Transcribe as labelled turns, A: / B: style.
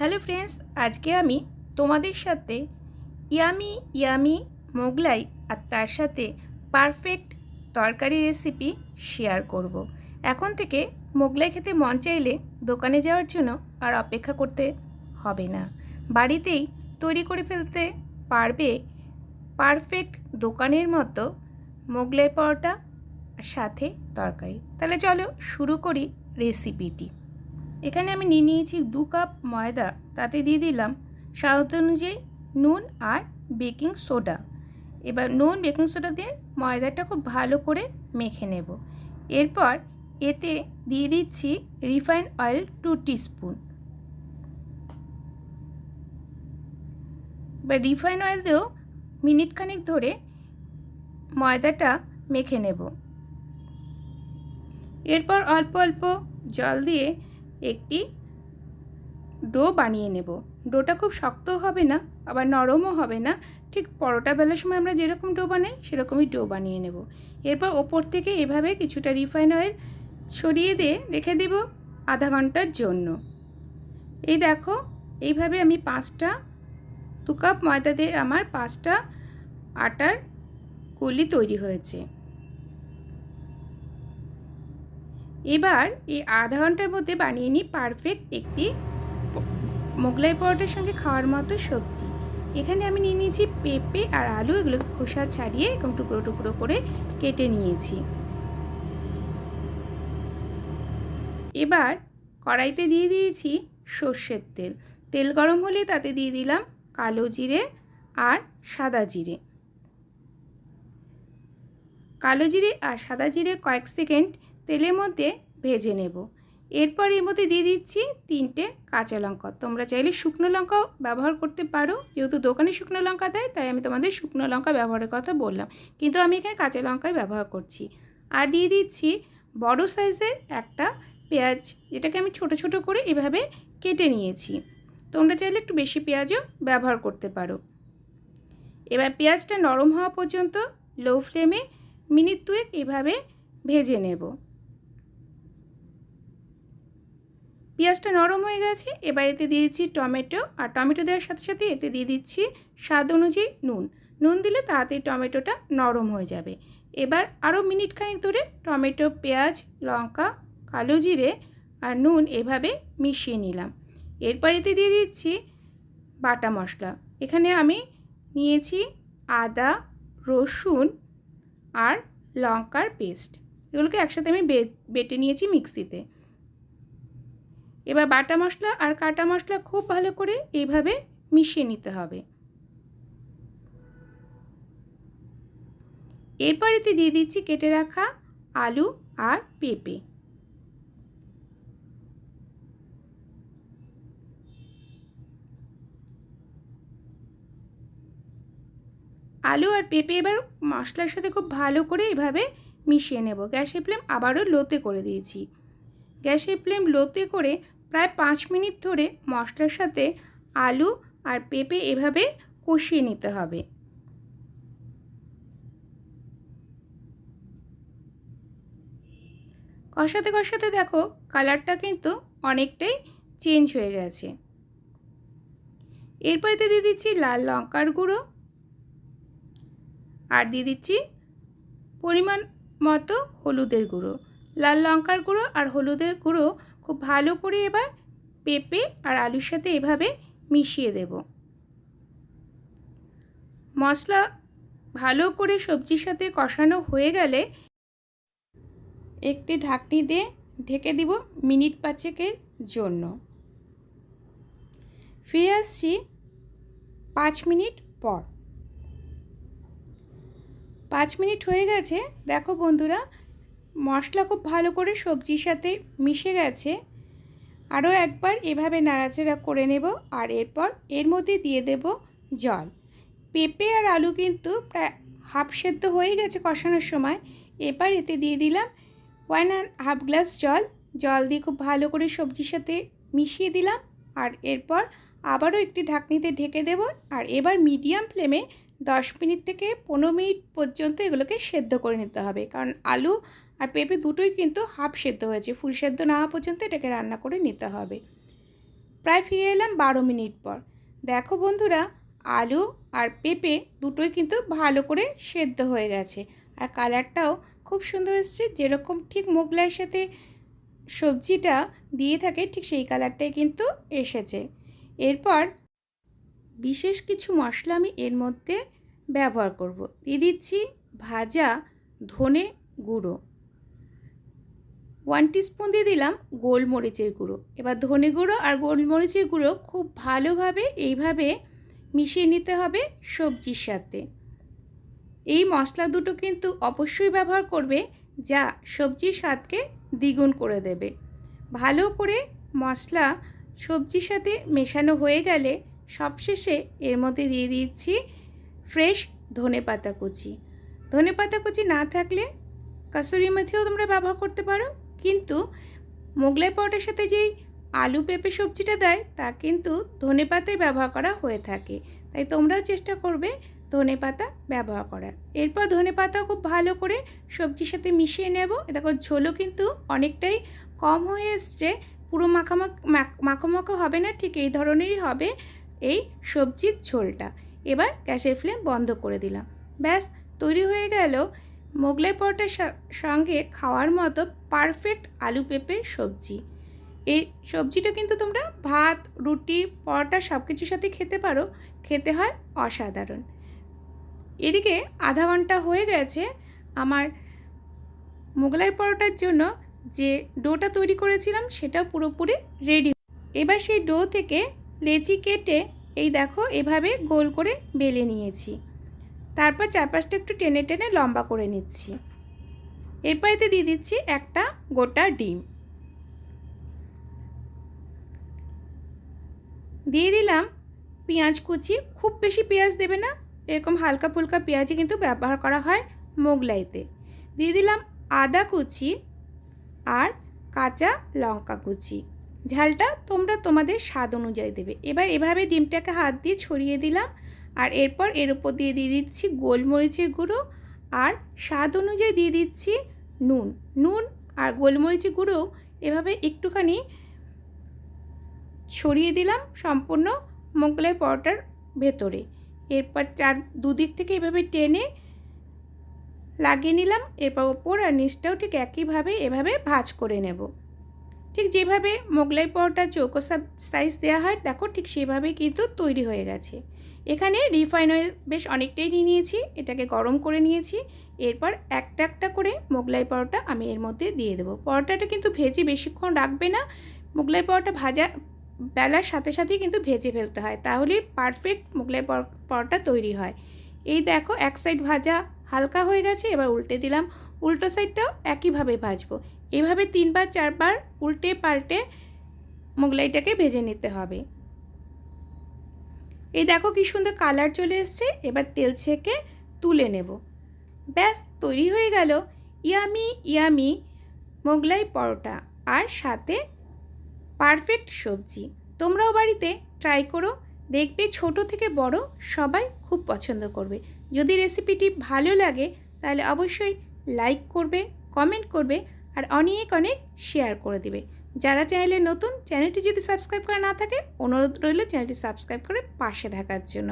A: Hello friends, আজকে আমি তোমাদের সাথে ইয়ামি ইয়ামি মোগলাই আর তার সাথে পারফেক্ট তরকারি রেসিপি শেয়ার করব। এখন থেকে মোগলাই খেতে মন চাইলে দোকানে যাওয়ার জন্য আর অপেক্ষা করতে হবে না। বাড়িতেই তৈরি করে ফেলতে পারবে পারফেক্ট দোকানের মতো মোগলাই পরোটা সাথে তরকারি। তাহলে চলো শুরু করি রেসিপিটি এখানে আমি নিয়ে নিয়েছি দু কাপ ময়দা, তাতে দিয়ে দিলাম স্বাদ অনুযায়ী নুন আর বেকিং সোডা। এবার নুন, বেকিং সোডা দিয়ে ময়দাটা খুব ভালো করে মেখে নেব। এরপর এতে দিয়ে দিচ্ছি রিফাইন অয়েল টু টিস্পুন। এবার রিফাইন অয়েল দিয়েও মিনিট খানিক ধরে ময়দাটা মেখে নেব। এরপর অল্প অল্প জল দিয়ে একটি ডো বানিয়ে নেব। ডোটা খুব শক্ত হবে না, আবার নরমও হবে না। ঠিক পরোটা বেলার সময় আমরা যেরকম ডো বানাই, সেরকমই ডো বানিয়ে নেব। এরপর ওপর থেকে এভাবে কিছুটা রিফাইন অয়েল ছড়িয়ে দিয়ে রেখে দেব আধা ঘণ্টার জন্য। এই দেখো, এইভাবে আমি পাঁচটা, দু কাপ ময়দা দিয়ে আমার পাঁচটা আটার কুলি তৈরি হয়েছে। এবার এই আধা ঘণ্টার মধ্যে বানিয়ে নিই পারফেক্ট একটি মোগলাই পরোটার সঙ্গে খাওয়ার মতো সবজি। এখানে আমি নিয়ে নিয়েছি পেঁপে আর আলু, এগুলোকে খোসা ছাড়িয়ে এবং টুকরো টুকরো করে কেটে নিয়েছি। এবার কড়াইতে দিয়ে দিয়েছি সর্ষের তেল। তেল গরম হলে তাতে দিয়ে দিলাম কালো জিরে আর সাদা জিরে। কালো জিরে আর সাদা জিরে কয়েক সেকেন্ড তেলের মধ্যে ভেজে নেব। এরপর এর মধ্যে দিয়ে দিচ্ছি তিনটে কাঁচা লঙ্কা। তোমরা চাইলে শুকনো লঙ্কাও ব্যবহার করতে পারো। যেহেতু দোকানে শুকনো লঙ্কা দেয়, তাই আমি তোমাদের শুকনো লঙ্কা ব্যবহারের কথা বললাম। কিন্তু আমি এখানে কাঁচা লঙ্কাই ব্যবহার করছি। আর দিয়ে দিচ্ছি বড় সাইজের একটা পেঁয়াজ, যেটাকে আমি ছোট ছোট করে এভাবে কেটে নিয়েছি। তোমরা চাইলে একটু বেশি পেঁয়াজও ব্যবহার করতে পারো। এবার পেঁয়াজটা নরম হওয়া পর্যন্ত লো ফ্লেমে মিনিট দুয়েক এভাবে ভেজে নেব। পেঁয়াজটা নরম হয়ে গেছে, এবার এতে দিয়ে দিচ্ছি টমেটো, আর টমেটো দেওয়ার সাথে সাথে এতে দিয়ে দিচ্ছি স্বাদ অনুযায়ী নুন। নুন দিলে তাড়াতাড়ি টমেটোটা নরম হয়ে যাবে। এবার আরও মিনিট খানিক ধরে টমেটো, পেঁয়াজ, লঙ্কা, কালো জিরে আর নুন এভাবে মিশিয়ে নিলাম। এরপর এতে দিয়ে দিচ্ছি বাটা মশলা। এখানে আমি নিয়েছি আদা, রসুন আর লঙ্কার পেস্ট। এগুলোকে একসাথে আমি বেটে নিয়েছি মিক্সিতে। এবার বাটা মশলা আর কাটা মশলা খুব ভালো করে এইভাবে মিশিয়ে নিতে হবে। এরপর এতে দিয়ে দিচ্ছি কেটে রাখা আলু আর পেঁপে। আলু আর পেঁপে এবার মশলার সাথে খুব ভালো করে এভাবে মিশিয়ে নেব। গ্যাসের ফ্লেম আবারও লোতে করে দিয়েছি। গ্যাসের ফ্লেম লোতে করে প্রায় পাঁচ মিনিট ধরে মশলার সাথে আলু আর পেঁপে এভাবে কষিয়ে নিতে হবে। কষাতে কষাতে দেখো কালারটা কিন্তু অনেকটাই চেঞ্জ হয়ে গেছে। এরপর দিয়ে দিচ্ছি লাল লঙ্কার গুঁড়ো। আর দিয়ে দিচ্ছি পরিমাণ মতো হলুদের গুঁড়ো। লাল লঙ্কার গুঁড়ো আর হলুদের গুঁড়ো খুব ভালো করে এবার পেঁপে আর আলুর সাথে এভাবে মিশিয়ে দেব। মশলা ভালো করে সবজির সাথে কষানো হয়ে গেলে একটি ঢাকনি দিয়ে ঢেকে দিব মিনিট পাঁচেকের জন্য। ফিরে আসছি পাঁচ মিনিট পর। পাঁচ মিনিট হয়ে গেছে। দেখো বন্ধুরা মশলা খুব ভালো করে সবজির সাথে মিশে গেছে। আরও একবার এভাবে নাড়াচাড়া করে নেব আর এরপর এর মধ্যে দিয়ে দেব জল। পেঁপে আর আলু কিন্তু প্রায় হাফ সেদ্ধ হয়ে গেছে কষানোর সময়। এবার এতে দিয়ে দিলাম ওয়ান অ্যান্ড হাফ গ্লাস জল। জল দিয়ে খুব ভালো করে সবজির সাথে মিশিয়ে দিলাম আর এরপর আবারও একটি ঢাকনিতে ঢেকে দেব আর এবার মিডিয়াম ফ্লেমে দশ মিনিট থেকে পনেরো মিনিট পর্যন্ত এগুলোকে সেদ্ধ করে নিতে হবে। কারণ আলু আর পেঁপে দুটোই কিন্তু হাফ সেদ্ধ হয়েছে। ফুল সেদ্ধ না হওয়া পর্যন্ত এটাকে রান্না করে নিতে হবে। প্রায় ফিরে এলাম বারো মিনিট পর। দেখো বন্ধুরা, আলু আর পেঁপে দুটোই কিন্তু ভালো করে সেদ্ধ হয়ে গেছে। আর কালারটাও খুব সুন্দর এসছে। যেরকম ঠিক মোগলাইয়ের সাথে সবজিটা দিয়ে থাকে, ঠিক সেই কালারটাই কিন্তু এসেছে। এরপর বিশেষ কিছু মশলা আমি এর মধ্যে ব্যবহার করব। দিয়ে দিচ্ছি ভাজা ধনে গুঁড়ো। ওয়ান টিস্পুন দিয়ে দিলাম গোলমরিচের গুঁড়ো। এবার ধনে গুঁড়ো আর গোলমরিচের গুঁড়ো খুব ভালোভাবে এইভাবে মিশিয়ে নিতে হবে সবজির সাথে। এই মশলা দুটো কিন্তু অবশ্যই ব্যবহার করবে, যা সবজির স্বাদকে দ্বিগুণ করে দেবে। ভালো করে মশলা সবজির সাথে মেশানো হয়ে গেলে সবশেষে এর মধ্যে দিয়ে দিচ্ছি ফ্রেশ ধনে পাতা কুচি। ধনে পাতা কুচি না থাকলে কাসুরি মেথিও তোমরা ব্যবহার করতে পারো। কিন্তু মোগলাই পরোটার সাথে যেই আলু, পেঁপে সবজিটা দেয়, তা কিন্তু ধনে পাতাই ব্যবহার করা হয়ে থাকে। তাই তোমরাও চেষ্টা করবে ধনে পাতা ব্যবহার করার। এরপর ধনে পাতা খুব ভালো করে সবজির সাথে মিশিয়ে নেব। দেখো, ঝোলও কিন্তু অনেকটাই কম হয়ে এসছে। পুরো মাখামাখ, মাখো মাখো হবে না, ঠিক এই ধরনেরই হবে এই সবজির ঝোলটা। এবার গ্যাসের ফ্লেম বন্ধ করে দিলাম। ব্যাস, তৈরি হয়ে গেল মোগলাই পরোটার সঙ্গে খাওয়ার মতো পারফেক্ট আলু পেঁপের সবজি। এই সবজিটা কিন্তু তোমরা ভাত, রুটি, পরোটা সব কিছুর সাথে খেতে পারো। খেতে হয় অসাধারণ। এদিকে আধা ঘণ্টা হয়ে গেছে আমার মোগলাই পরোটার জন্য যে ডোটা তৈরি করেছিলাম সেটা পুরোপুরি রেডি এবার সেই ডো থেকে লেচি কেটে এই দেখো এভাবে গোল করে বেলে নিয়েছি। তারপর চারপাশটা একটু টেনে টেনে লম্বা করে নিচ্ছি। এরপর এতে দিয়ে দিচ্ছি একটা গোটা ডিম। দিয়ে দিলাম পেঁয়াজ কুচি। খুব বেশি পেঁয়াজ দেবে না, এরকম হালকা ফুলকা পেঁয়াজই কিন্তু ব্যবহার করা হয় মোগলাইতে। দিয়ে দিলাম আদা কুচি আর কাঁচা লঙ্কা কুচি। ঝালটা তোমরা তোমাদের স্বাদ অনুযায়ী দেবে। এবার এভাবে ডিমটাকে হাত দিয়ে ছড়িয়ে দিলাম। আর এরপর এর উপর দিয়ে দিয়ে দিচ্ছি গোলমরিচের গুঁড়ো আর স্বাদ অনুযায়ী দিয়ে দিচ্ছি নুন। নুন আর গোলমরিচের গুঁড়ো এভাবে একটুখানি ছড়িয়ে দিলাম সম্পূর্ণ মোগলাই পরোটার ভেতরে। এরপর চার, দুদিক থেকে এভাবে টেনে লাগিয়ে নিলাম। এরপর ওপর আর নিচটাও ঠিক একইভাবে এভাবে ভাজ করে নেব। ঠিক যেভাবে মোগলাই পরোটা চৌকো সাইজ দেওয়া হয়, দেখো ঠিক সেভাবেই কিন্তু তৈরি হয়ে গেছে। এখানে রিফাইন অয়েল বেশ অনেকটাই নিয়ে নিয়েছি, এটাকে গরম করে নিয়েছি, এরপর একটা একটা করে মোগলাই পরোটা আমি এর মধ্যে দিয়ে দেবো। পরোটাটা কিন্তু ভেজে বেশিক্ষণ রাখবে না, মোগলাই পরোটা ভাজা বেলার সাথে সাথেই কিন্তু ভেজে ফেলতে হয়, তাহলে পারফেক্ট মোগলাই পরোটা তৈরি হয়। এই দেখো এক সাইড ভাজা হালকা হয়ে গেছে, এবার উল্টে দিলাম, উল্টো সাইডটাও একইভাবে ভাজবো। এভাবে তিনবার, চারবার উল্টে পাল্টে মোগলাইটাকে ভেজে নিতে হবে। এই দেখো কি সুন্দর কালার চলে এসছে, এবার তেল ছেঁকে তুলে নেব। ব্যাস, তৈরি হয়ে গেল ইয়ামি ইয়ামি মোগলাই পরোটা আর সাথে পারফেক্ট সবজি। তোমরাও বাড়িতে ট্রাই করো, দেখবে ছোট থেকে বড় সবাই খুব পছন্দ করবে। যদি রেসিপিটি ভালো লাগে তাহলে অবশ্যই লাইক করবে, কমেন্ট করবে আর অনেক অনেক শেয়ার করে দিবে। যারা চ্যানেলে নতুন চ্যানেলটি যদি সাবস্ক্রাইব করা না থাকে, অনুরোধ রইল চ্যানেলটি সাবস্ক্রাইব করে পাশে থাকার জন্য।